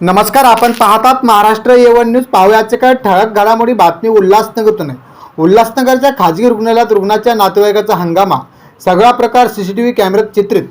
नमस्कार आपण पाहतात महाराष्ट्र येवन न्यूज. पाहुयाचे काय ठळक घडामोडी बातमी उल्हासनगरतून आहे. उल्हासनगरच्या खाजगी रुग्णालयात रुग्णाच्या नातेवाईकाचा हंगामा. सगळा प्रकार सी सी टी व्ही कॅमेऱ्यात चित्रित.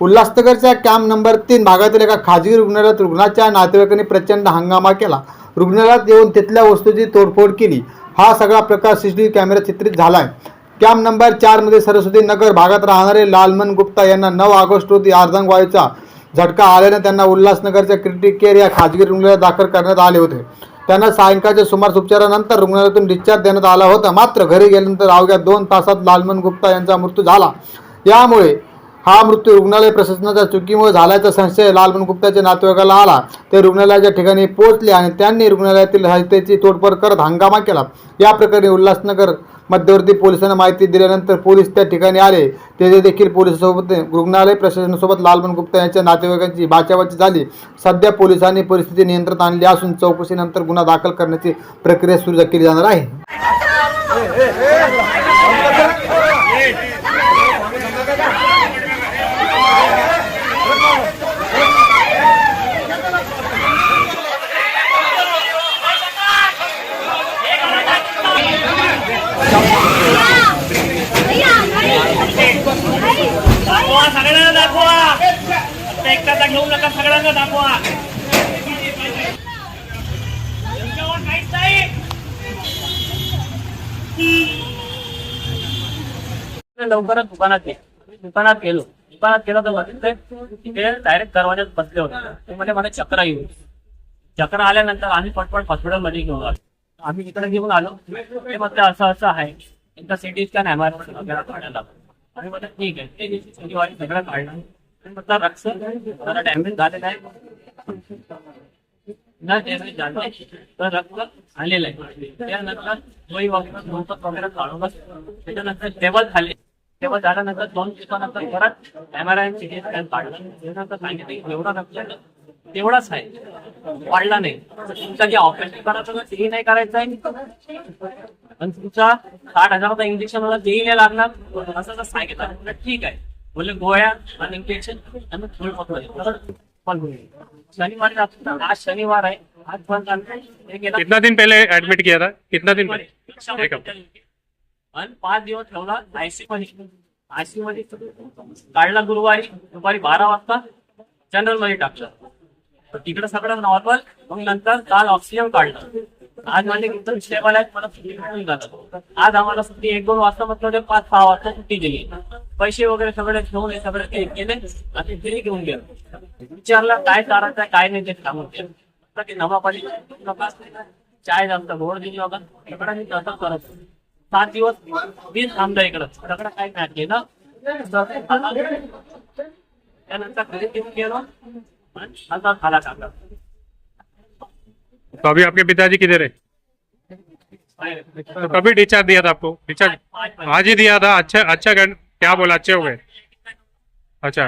उल्हासनगरच्या कॅम्प नंबर तीन भागातील एका खाजगी रुग्णालयात रुग्णाच्या नातेवाईकांनी प्रचंड हंगामा केला. रुग्णालयात येऊन तिथल्या वस्तूची तोडफोड केली. हा सगळा प्रकार सी सी टी व्ही कॅमेऱ्यात चित्रित झाला आहे कॅम्प नंबर चारमध्ये सरस्वती नगर भागात राहणारे लालमन गुप्ता यांना नऊ ऑगस्ट रोजी अर्धांगवायूचा झटका आल्याने त्यांना उल्हासनगरच्या क्रिटिक केअर या खाजगी रुग्णालयात दाखल करण्यात आले होते. त्यांना सायंकाळच्या सुमार उपचारानंतर रुग्णालयातून डिस्चार्ज देण्यात आला होता. मात्र घरी गेल्यानंतर अवघ्या दोन तासात लालमन गुप्ता यांचा मृत्यू झाला. यामुळे हा मृत्यू रुग्णालय प्रशासनाच्या चुकीमुळे झाल्याचा संशय लालमन गुप्ताच्या नातेवाईकाला आला. ते रुग्णालयाच्या ठिकाणी पोहोचले आणि त्यांनी रुग्णालयातील साहित्याची तोडफोड करत हंगामा केला. या प्रकरणी उल्हासनगर मध्यवर्ती पोलिसांना माहिती दिल्यानंतर पोलीस त्या ठिकाणी आले तेथे देखील पोलिसांसोबत रुग्णालय प्रशासनासोबत लालमन गुप्ता यांच्या नातेवाईकांची बाचाबाची झाली सध्या पोलिसांनी परिस्थिती नियंत्रणात आणली असून चौकशीनंतर गुन्हा दाखल करण्याची प्रक्रिया सुरू केली जाणार आहे दाखवा सगळ्यांना दाखवा. फक्त एकट्याचा घेऊ नका सगळ्यांना दाखवा. काहीच नाही. लवकरच दुकानात ये दुकानात गेलो. दुकानात गेलो तर बघितलं तिथे डायरेक्ट दरवाज्यात बसले होते. ते म्हणजे मला चक्र येऊ चक्र आल्यानंतर आम्ही पटपट हॉस्पिटलमध्ये घेऊन आलो. आम्ही इकडे घेऊन आलो. ते म्हणते असं असं आहे. एकदा सिटी स्कॅन एम आर वगैरे काढायला आणि म्हटलं ठीक आहे ते दिवशी शनिवारी सगळं काढलं. आणि म्हटलं रक्त जरा डॅमेज झालेलं आहे. न डॅमेज झालं तर रक्त आलेलं आहे. त्यानंतर वगैरे वगैरे त्याच्यानंतर टेबल झाले. टेबल झाल्यानंतर दोन दिवसानंतर परत M R I CT scan त्यानंतर सांगितलं एवढा रक्त तेवढाच आहे. वाढला नाही. तुमचा जे ऑपरेशन करायचं ना तेही नाही करायचं आहे. आणि तुमचा साठ हजाराचा इंजेक्शन मला नाही लागणार असं जर सांगितलं. ठीक आहे. बोलले गोळ्या आणि इंजेक्शन आणि फुल शनिवारी आज शनिवार आहे. आज कितना दिन पहले एडमिट किया था? कितना दिन पहले. आणि पाच दिवस ठेवला आयसीयू मध्ये. आयसीयू मध्ये काढला गुरुवारी दुपारी बारा वाजता जनरलमध्ये टाकलं. तिकडं सगळं नॉर्मल मग नंतर काल ऑक्सिजन काढलं. आज माझे एकदम मला सुट्टी मिळून झालं आज आम्हाला सुट्टी एक दोन वाजता म्हटलं ते पाच सहा वाजता सुट्टी दिली. पैसे वगैरे सगळे घेऊन सगळे ते केले आणि घरी घेऊन गेलो. विचारलं काय करायचं काय नाही ते सांगून दिलं. की नवापाली चाय जास्त गोड दिली बघा सगळ्यांनी तसं करत. सात दिवस वीज थांबलं इकडं. सगळं काय नाही केलं. त्यानंतर घरी घेऊन गेलो आणि आता खाला टाकला तो अभी आपके पिताजी किधर है? तो कभी डिस्चार्ज दिया था आपको? डिस्चार्ज आज ही दिया था। अच्छा अच्छा गण- क्या बोला? अच्छे हो गए। अच्छा।